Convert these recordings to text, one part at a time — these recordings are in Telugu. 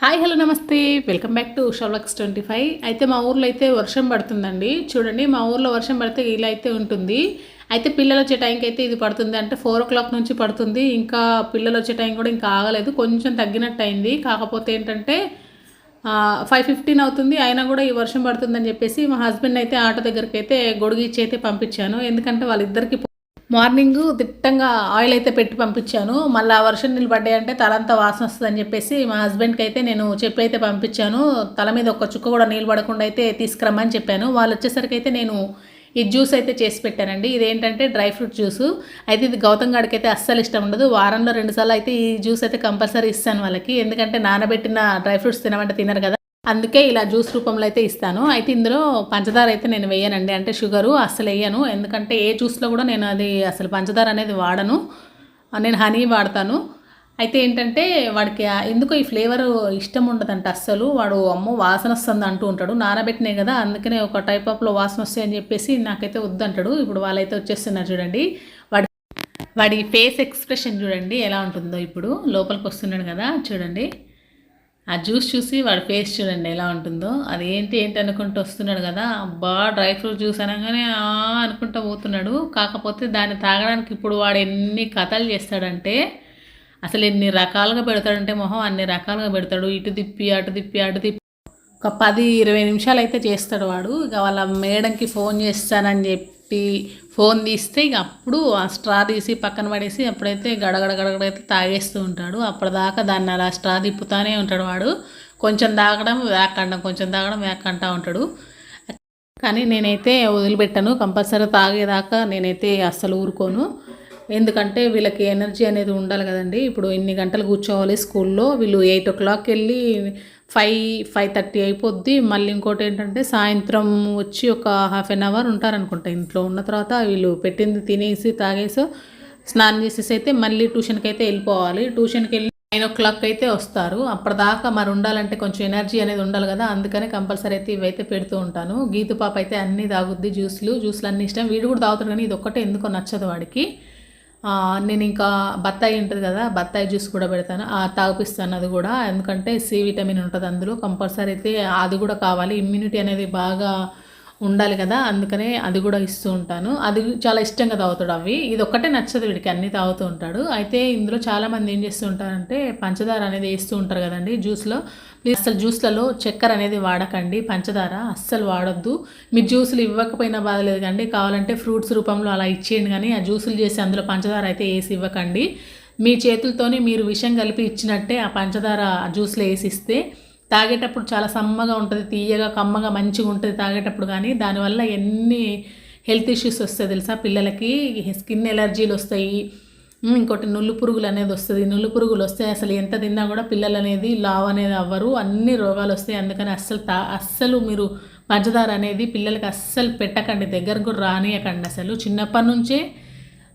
హాయ్ హలో నమస్తే. వెల్కమ్ బ్యాక్ టు షవ్లక్స్ ట్వంటీ ఫైవ్ అయితే మా ఊర్లో అయితే వర్షం పడుతుందండి. చూడండి మా ఊర్లో వర్షం పడితే ఇలా అయితే ఉంటుంది. అయితే పిల్లలు వచ్చే టైంకి అయితే ఇది పడుతుంది. అంటే ఫోర్ ఓ క్లాక్ నుంచి పడుతుంది. ఇంకా పిల్లలు వచ్చే టైం కూడా ఇంకా ఆగలేదు. కొంచెం తగ్గినట్టు అయింది. కాకపోతే ఏంటంటే ఫైవ్ ఫిఫ్టీన్ అవుతుంది. అయినా కూడా ఈ వర్షం పడుతుందని చెప్పేసి మా హస్బెండ్ అయితే ఆటో దగ్గరికి అయితే గొడుగు ఇచ్చి అయితే పంపించాను. ఎందుకంటే వాళ్ళిద్దరికి మార్నింగ్ దిట్టంగా ఆయిల్ అయితే పెట్టి పంపించాను. మళ్ళీ ఆ వర్షం నీళ్ళు పడ్డాయంటే తలంతా వాసన వస్తుందని చెప్పేసి మా హస్బెండ్కి అయితే నేను చెప్పి అయితే పంపించాను. తల మీద ఒక చుక్క కూడా నీళ్ళు పడకుండా అయితే తీసుకురమ్మని చెప్పాను. వాళ్ళు వచ్చేసరికి అయితే నేను ఈ జ్యూస్ అయితే చేసి పెట్టానండి. ఇదేంటంటే డ్రై ఫ్రూట్ జ్యూస్. అయితే ఇది గౌతమ్ గాడికి అయితే అస్సలు ఇష్టం ఉండదు. వారంలో రెండుసార్లు అయితే ఈ జ్యూస్ అయితే కంపల్సరీ ఇస్తాను వాళ్ళకి. ఎందుకంటే నానబెట్టిన డ్రై ఫ్రూట్స్ తినమంటే తినరు కదా. అందుకే ఇలా జ్యూస్ రూపంలో అయితే ఇస్తాను. అయితే ఇందులో పంచదార అయితే నేను వేయనండి. అంటే షుగరు అస్సలు వేయను. ఎందుకంటే ఏ జ్యూస్లో కూడా నేను అది అసలు పంచదార అనేది వాడను. నేను హనీ వాడతాను. అయితే ఏంటంటే వాడికి ఎందుకో ఈ ఫ్లేవర్ ఇష్టం ఉండదంట అస్సలు. వాడు అమ్మో వాసన వస్తుంది అంటూ ఉంటాడు. నానబెట్టినాయి కదా అందుకనే ఒక టైప్ ఆఫ్లో వాసన వస్తాయి అని చెప్పేసి నాకైతే వద్దంటాడు. ఇప్పుడు వాళ్ళైతే వచ్చేస్తున్నారు చూడండి. వాడి వాడి ఫేస్ ఎక్స్ప్రెషన్ చూడండి ఎలా ఉంటుందో ఇప్పుడు. లోపలికి వస్తున్నాడు కదా చూడండి. ఆ జ్యూస్ చూసి వాడి ఫేస్ చూడండి ఎలా ఉంటుందో. అది ఏంటి ఏంటి అనుకుంటూ వస్తున్నాడు కదా. అబ్బా డ్రై ఫ్రూట్ జ్యూస్ అనగానే అనుకుంటూ పోతున్నాడు. కాకపోతే దాన్ని తాగడానికి ఇప్పుడు వాడు ఎన్ని కథలు చేస్తాడంటే అసలు ఎన్ని రకాలుగా పెడతాడంటే మొహం అన్ని రకాలుగా పెడతాడు. ఇటు తిప్పి అటు తిప్పి అటు తిప్పి. ఒక పది ఇరవై నిమిషాలు అయితే చేస్తాడు వాడు. ఇక వాళ్ళ మేడంకి ఫోన్ చేస్తానని చెప్పి ఫోన్ తీస్తే ఇక అప్పుడు ఆ స్ట్రా తీసి పక్కన పడేసి అప్పుడైతే గడగడ గడగడ అయితే తాగేస్తూ ఉంటాడు. అప్పటిదాకా దాన్ని అలా స్ట్రా తిప్పుతానే ఉంటాడు వాడు. కొంచెం తాగడం వేకండం కొంచెం తాగడం వేకంటా ఉంటాడు. కానీ నేనైతే వదిలిపెట్టను. కంపల్సరీ తాగేదాకా నేనైతే అస్సలు ఊరుకోను. ఎందుకంటే వీళ్ళకి ఎనర్జీ అనేది ఉండాలి కదండి. ఇప్పుడు ఇన్ని గంటలు కూర్చోవాలి స్కూల్లో వీళ్ళు ఎయిట్ ఓ క్లాక్ వెళ్ళి ఫైవ్ ఫైవ్ థర్టీ అయిపోద్ది. మళ్ళీ ఇంకోటి ఏంటంటే సాయంత్రం వచ్చి ఒక హాఫ్ అన్ అవర్ ఉంటారనుకుంటా ఇంట్లో ఉన్న తర్వాత వీళ్ళు పెట్టింది తినేసి తాగేసి స్నానం చేసేసి అయితే మళ్ళీ ట్యూషన్కి అయితే వెళ్ళిపోవాలి. ట్యూషన్కి వెళ్ళి నైన్ ఓ క్లాక్ అయితే వస్తారు. అప్పటిదాకా మరి ఉండాలంటే కొంచెం ఎనర్జీ అనేది ఉండాలి కదా. అందుకనే కంపల్సరీ అయితే ఇవైతే పెడుతూ ఉంటాను. గీతు పాప అయితే అన్నీ తాగుద్ది జ్యూస్లు. జ్యూస్లు అన్నీ ఇష్టం. వీడు కూడా తాగుతాడు కానీ ఇది ఒక్కటే ఎందుకో నచ్చదు వాడికి. నేను ఇంకా బత్తాయి ఉంటుంది కదా బత్తాయి జ్యూస్ కూడా పెడతాను. తాగిపిస్తాను అది కూడా. ఎందుకంటే సి విటమిన్ ఉంటుంది అందులో. కంపల్సరీ అయితే అది కూడా కావాలి. ఇమ్యూనిటీ అనేది బాగా ఉండాలి కదా అందుకనే అది కూడా ఇస్తూ ఉంటాను. అది చాలా ఇష్టంగా తాగుతాడు అవి. ఇది ఒక్కటే నచ్చదు వీడికి అన్నీ తాగుతూ ఉంటాడు. అయితే ఇందులో చాలామంది ఏం చేస్తూ ఉంటారంటే పంచదార అనేది వేస్తూ ఉంటారు కదండి జ్యూస్లో. మీరు అసలు జ్యూస్లలో చక్కెర అనేది వాడకండి పంచదార అస్సలు వాడొద్దు. మీరు జ్యూసులు ఇవ్వకపోయినా బాధలేదు కండి కావాలంటే ఫ్రూట్స్ రూపంలో అలా ఇచ్చేయండి కానీ ఆ జ్యూసులు చేసి అందులో పంచదార అయితే వేసి ఇవ్వకండి. మీ చేతులతోనే మీరు విషం కలిపి ఇచ్చినట్టే ఆ పంచదార జ్యూస్లో వేసి ఇస్తే తాగేటప్పుడు చాలా సమ్మగా ఉంటుంది తీయగా కమ్మగా మంచిగా ఉంటుంది తాగేటప్పుడు కానీ దానివల్ల ఎన్ని హెల్త్ ఇష్యూస్ వస్తాయి తెలుసా? పిల్లలకి స్కిన్ ఎలర్జీలు వస్తాయి. ఇంకోటి నుల్లు పురుగులు అనేది వస్తుంది. నుల్లు పురుగులు వస్తే అసలు ఎంత తిన్నా కూడా పిల్లలు అనేది లావ్ అనేది అవ్వరు. అన్ని రోగాలు వస్తాయి. అందుకని అస్సలు తా అస్సలు మీరు పంచదార అనేది పిల్లలకి అస్సలు పెట్టకండి. దగ్గరకు రానియకండి అసలు. చిన్నప్పటి నుంచే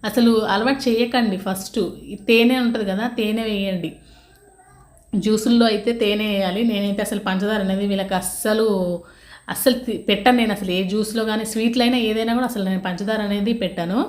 అసలు అలవాటు చేయకండి ఫస్ట్. తేనె ఉంటుంది కదా తేనె వేయండి. జ్యూసుల్లో అయితే తేనె వేయాలి. నేనైతే అసలు పంచదార అనేది వీళ్ళకి అస్సలు అస్సలు తి- పెట్టను నేను అసలు ఏ జ్యూస్లో కానీ స్వీట్లు అయినా ఏదైనా కూడా అసలు నేను పంచదార అనేది పెట్టాను.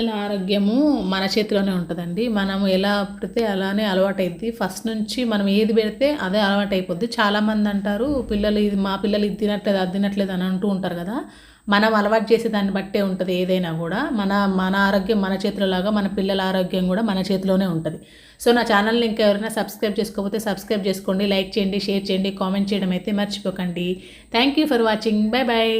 పిల్లల ఆరోగ్యము మన చేతిలోనే ఉంటుందండి. మనం ఎలా పెడితే అలానే అలవాటైద్ది. ఫస్ట్ నుంచి మనం ఏది పెడితే అదే అలవాటు అయిపోద్ది చాలామంది అంటారు పిల్లలు ఇది మా పిల్లలు ఇది తినట్లేదు అది తినట్లేదు అని అంటూ ఉంటారు కదా. మనం అలవాటు చేసే దాన్ని బట్టే ఉంటుంది ఏదైనా కూడా. మన మన ఆరోగ్యం మన చేతిలో లాగా మన పిల్లల ఆరోగ్యం కూడా మన చేతిలోనే ఉంటుంది. సో నా ఛానల్ని ఇంకా ఎవరైనా సబ్స్క్రైబ్ చేసుకోకపోతే సబ్స్క్రైబ్ చేసుకోండి లైక్ చేయండి షేర్ చేయండి కామెంట్ చేయడం అయితే మర్చిపోకండి. Thank you for watching. Bye bye